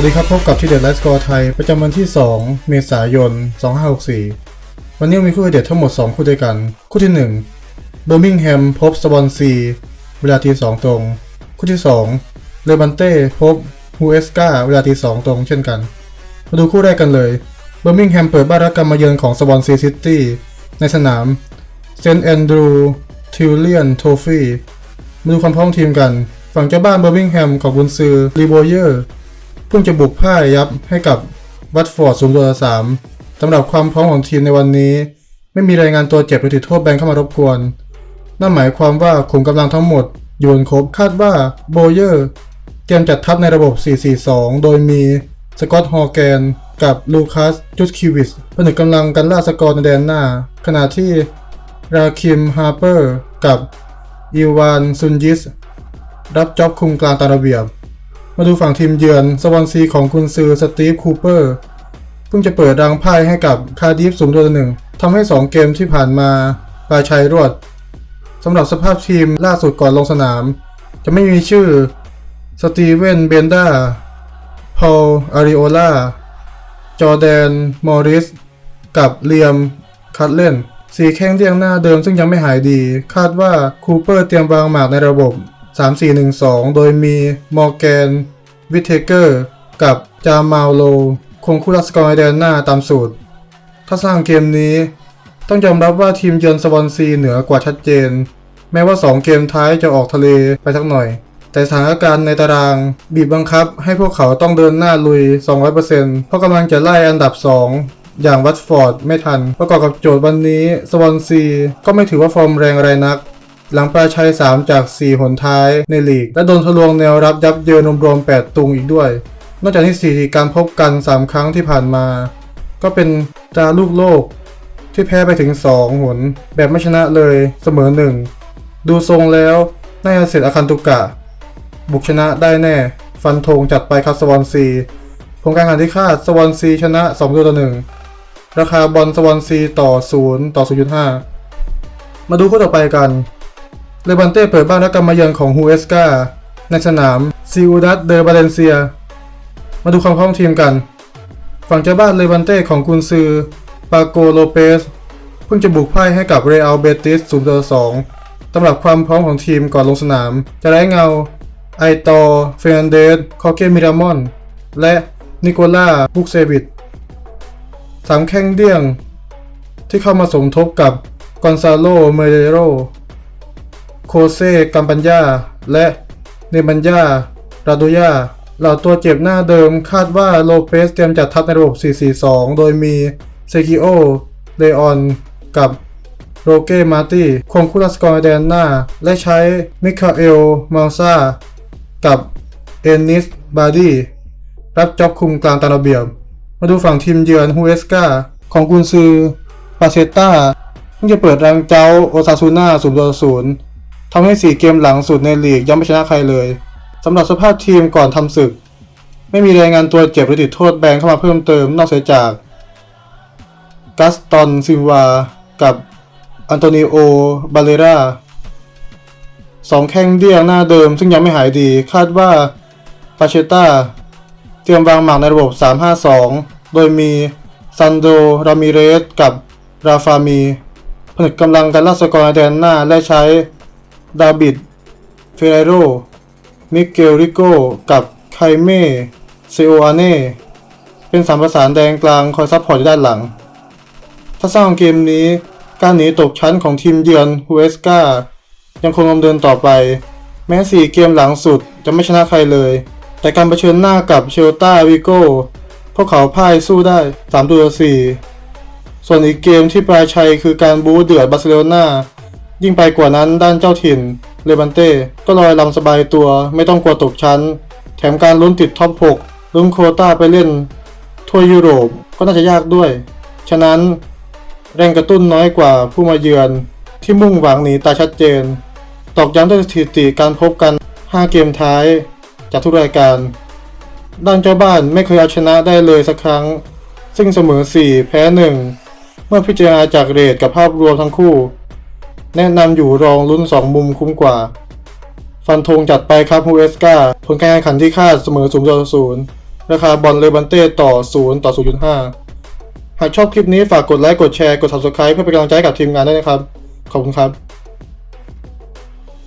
วัสดีครับ พบกับที่เด็ดไลฟ์สกอร์ไทย ประจำวันที่ 2 เมษายน 2564 วันนี้มีคู่เด็ดทั้งหมด 2 คู่ด้วยกัน คู่ที่1เบอร์มิงแฮมพบสปอนซีเวลาที2ตรง คู่ที่ 2 เลบันเต้พบฮูเอสกาเวลาที2ตรงเช่นกัน มาดูคู่แรกกันเลย เบอร์มิงแฮมเปิดบ้านรับการมาเยือนของสปอนซีซิตี้ในสนามเซนต์แอนดรูทิวเลียนโทฟี่มาดูความพร้อมทีมกัน ฝั่งเจ้าบ้านเบอร์มิงแฮมของกุนซือรีโบเยอร์ เพิ่งจะบุกพ่ายยับให้กับวัตฟอร์ดสูงตัวสามสำหรับความพร้อมของทีมในวันนี้ ไม่มีรายงานตัวเจ็บหรือติดโทษแบนเข้ามารบกวน นั่นหมายความว่าขุมกำลังทั้งหมดอยู่นครบคาดว่าโบเยอร์เตรียมจัดทัพในระบบ 4-4-2 โดยมีสกอตฮอแกนกับลูคัสจุดคิวิสผนึกกำลังกันล่าสกอร์ในแดนหน้า ขณะที่ราคิมฮาร์เปอร์กับอีวานซุนยิส รับจ็อบคุมกลางตามระเบียบ มาดูฝั่งทีมเยือนสวอนซีของคุณซือสตีฟคูเปอร์เพิ่งจะเปิดรังไพ่ให้กับคาร์ดิฟสูงตัวหนึ่งทำให้ 2 เกมที่ผ่านมาปลายชัยรวดสำหรับสภาพทีมล่าสุดก่อนลงสนาม จะไม่มีชื่อสตีเวนเบนดาพอลอาริโอลาจอแดน มอริส กับเลียม คัตเลนสีแข้งเรียงหน้าเดิมซึ่งยังไม่หายดี คาดว่าคูเปอร์เตรียมวางหมากในระบบ 3-4-1-2 โดยมีมอร์แกน วิเทเกอร์ กับจามาโล คงคู่รักสกอร์ในแดนหน้าตามสูตร ถ้าสร้างเกมนี้ ต้องยอมรับว่าทีมเยือนสวอนซีเหนือกว่าชัดเจน แม้ว่า 2 เกมท้ายจะออกทะเลไปสักหน่อย แต่สถานการณ์ในตาราง บีบบังคับให้พวกเขาต้องเดินหน้าลุย 200%เพราะกำลังจะไล่อันดับ 2อย่างวัตฟอร์ดไม่ทัน ประกอบกับโจทย์วันนี้ สวอนซี ก็ไม่ถือว่าฟอร์มแรงอะไรนัก หลังปลาชัย 3 จาก 4 หนท้ายในลีก และโดนทะลวงแนวรับยับเยินรวมๆ8ตุงอีกด้วย นอกจากที่สถิติการพบกัน 3 ครั้งที่ผ่านมา ก็เป็นตาลูกโลก ที่แพ้ไปถึง 2 หน แบบไม่ชนะเลยเสมอ 1 ดูทรงแล้วน่าจะเสร็จอาคันตุกะ บุกชนะได้แน่ ฟันธงจัดไปครับสวอนซีผลการแข่งขันที่คาดสวอนซีชนะ2ตัวต่อ1ราคาบอลสวอนซีต่อ 0 ต่อ 0.5 มาดูคู่ต่อไปกัน เลบันเต้เปิดบ้านรับการมาเยือนของฮูเอสกาในสนามซิอูดัตเดอบาเลนเซีย มาดูความพร้อมทีมกัน ฝั่งเจ้าบ้านเลบันเต้ของกุนซือปาโกโลเปสเพิ่งจะบุกพ่ายให้กับเรอัลเบติส0ต่อ2สำหรับความพร้อมของทีมก่อนลงสนาม จะไร้เงา ไอตอเฟรนเดสคอเกมิรามอน และนิโคล่าบุกเซบิตสามแข้งเดี่ยง ที่เข้ามาสมทบกับกอนซาโลเมเรโร โคเซกัมปัญญา และเนบัญญาราโดยาเหล่าตัวเจ็บหน้าเดิมคาดว่าโลเปสเตรียมจัดทัพในระบบ 4-4-2 โดยมีเซกิโอเลออน กับโรเกมาร์ตี้คงคู่รัสกอร์แดนหน้า และใช้มิคาเอลมาลซากับเอนนิสบาดีรับจ็อบคุมกลางตามระเบียบ มาดูฝั่งทีมเยือนฮูเอสกาของกุนซือปาเซต้าเพิ่งจะเปิดรังเจ้าโอซาซูน่า0ต่อ0 ทำให้ 4 เกมหลังสุดในลีกยังไม่ชนะใครเลยสำหรับสภาพทีมก่อนทำศึก ไม่มีรายงานตัวเจ็บหรือติดโทษแบนเข้ามาเพิ่มเติมนอกเสียจากกัสตอนซินวา กับอันโตนิโอบาเลราสองแข้งเดี่ยงหน้าเดิมซึ่งยังไม่หายดี คาดว่าปาเชต้าเตรียมวางหมากในระบบ 3-5-2 โดยมีซันโด รามิเรส กับราฟามี ผนึกกำลังกันล่าสกอร์ในแดนหน้าและใช้ ดาบิด เฟเรโร มิเกลริโกกับไคเม่เซโออาเน่ เป็นสามประสานแดงกลางคอยซัพพอร์ตด้านหลัง ถ้าสร้างเกมนี้ การหนีตกชั้นของทีมเยือนฮูเอสกายังคงดำเนินต่อไป แม้4เกมหลังสุดจะไม่ชนะใครเลย แต่การเผชิญหน้ากับเชลตาวิโก้ พวกเขาพ่ายสู้ได้3ตัว4ส่วนอีกเกมที่ปลายชัยคือการบู๊เดือดบาร์เซโลนา ยิ่งไปกว่านั้นด้านเจ้าถิ่นเลบันเต้ก็ลอยลำสบายตัวไม่ต้องกลัวตกชั้น แถมการลุ้นติดท็อป 6 ลุ้นโคต้าไปเล่นทั่วยุโรปก็น่าจะยากด้วย ฉะนั้นแรงกระตุ้นน้อยกว่าผู้มาเยือนที่มุ่งหวังหนีตาชัดเจน ตอกย้ำด้วยสถิติการพบกัน 5 เกมท้ายจากทุกรายการ ด้านเจ้าบ้านไม่เคยเอาชนะได้เลยสักครั้ง ซึ่งเสมอ 4 แพ้ 1 เมื่อพิจารณาจากเรทกับภาพรวมทั้งคู่ แนะนำอยู่รองลุ้น 2 มุมคุ้มกว่า ฟันธงจัดไปครับฮูเอสกาผลการแข่งขันที่คาดเสมอ0ต่อ0ราคาบอลเลบันเต้ต่อ 0 ต่อ 0.5 หากชอบคลิปนี้ฝากกดไลค์กดแชร์กด subscribe เพื่อเป็นกำลังใจกับทีมงานด้วยนะครับ ขอบคุณครับ